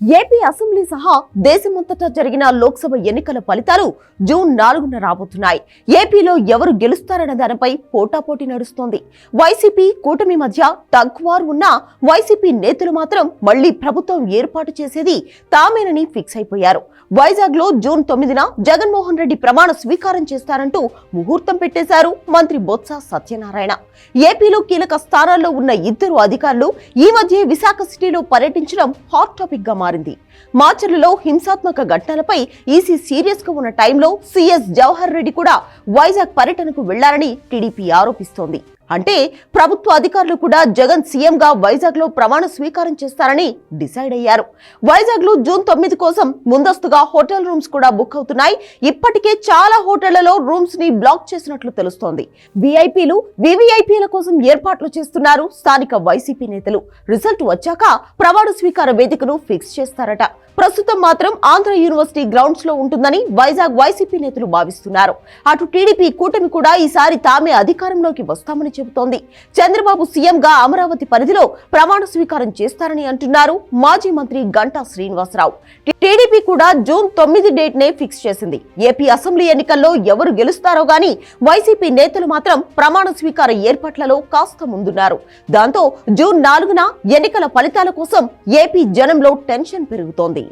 AP assembly సహా దేశమంతటా జరిగిన లోక్సభ ఎన్నికల ఫలితాలు జూన్ నాలుగున రాబోతున్నాయి. ఏపీలో ఎవరు గెలుస్తారన్న దానిపై పోటాపోటీ నడుస్తోంది. వైసీపీ కూటమి మధ్య టగ్వార్ ఉన్న వైసీపీ నేతలు మాత్రం మళ్ళీ ప్రభుత్వం ఏర్పాటు చేసేది తామేనని ఫిక్స్ అయిపోయారు. వైజాగ్లో జూన్ తొమ్మిదిన జగన్మోహన్ రెడ్డి ప్రమాణ స్వీకారం చేస్తారంటూ ముహూర్తం పెట్టేశారు మంత్రి బొత్స సత్యనారాయణ. ఏపీలో కీలక స్థానాల్లో ఉన్న ఇద్దరు అధికారులు ఈ మధ్య విశాఖ సిటీలో పర్యటించడం హాట్ టాపిక్గా మారింది. మాచర్లలో హింసాత్మక ఘటనలపై ఈసీ సీరియస్గా ఉన్న టైంలో సీఎస్ జవహర్ రెడ్డి కూడా వైజాగ్ పర్యటనకు వెళ్ళారని టీడీపీ ఆరోపిస్తోంది. అంటే ప్రభుత్వ అధికారులు కూడా జగన్ సీఎంగా వైజాగ్లో వైజాగ్లో ప్రమాణ స్వీకారం చేస్తారని డిసైడ్ అయ్యారు. వైజాగ్లో జూన్ తొమ్మిది కోసం ముందస్తుగా హోటల్ రూమ్స్ కూడా బుక్ అవుతున్నాయి. ఇప్పటికే చాలా హోటళ్ళలో రూమ్స్ని బ్లాక్ చేసినట్లు తెలుస్తోంది. విఐపీలు వివిఐపీల కోసం ఏర్పాట్లు చేస్తున్నారు స్థానిక వైసీపీ నేతలు. రిజల్ట్ వచ్చాక ప్రమాణ స్వీకార వేదికను ఫిక్స్ చేస్తారట. ప్రస్తుతం మాత్రం ఆంధ్ర యూనివర్సిటీ గ్రౌండ్స్లో ఉంటుందని వైజాగ్ వైసీపీ నేతలు భావిస్తున్నారు. అటు టీడీపీ కూటమి కూడా ఈసారి తామే అధికారంలోకి వస్తామని చెబుతోంది. చంద్రబాబు సీఎంగా అమరావతి పరిధిలో ప్రమాణ స్వీకారం చేస్తారని అంటున్నారు మాజీ మంత్రి గంటా శ్రీనివాసరావు. టీడీపీ కూడా జూన్ తొమ్మిది డేట్ నే ఫిక్స్ చేసింది. ఏపీ అసెంబ్లీ ఎన్నికల్లో ఎవరు గెలుస్తారో గాని వైసీపీ నేతలు మాత్రం ప్రమాణ స్వీకార ఏర్పాట్లలో కాస్త ముందున్నారు. దాంతో జూన్ నాలుగున ఎన్నికల ఫలితాల కోసం ఏపీ జనంలో టెన్షన్ పెరుగుతోంది.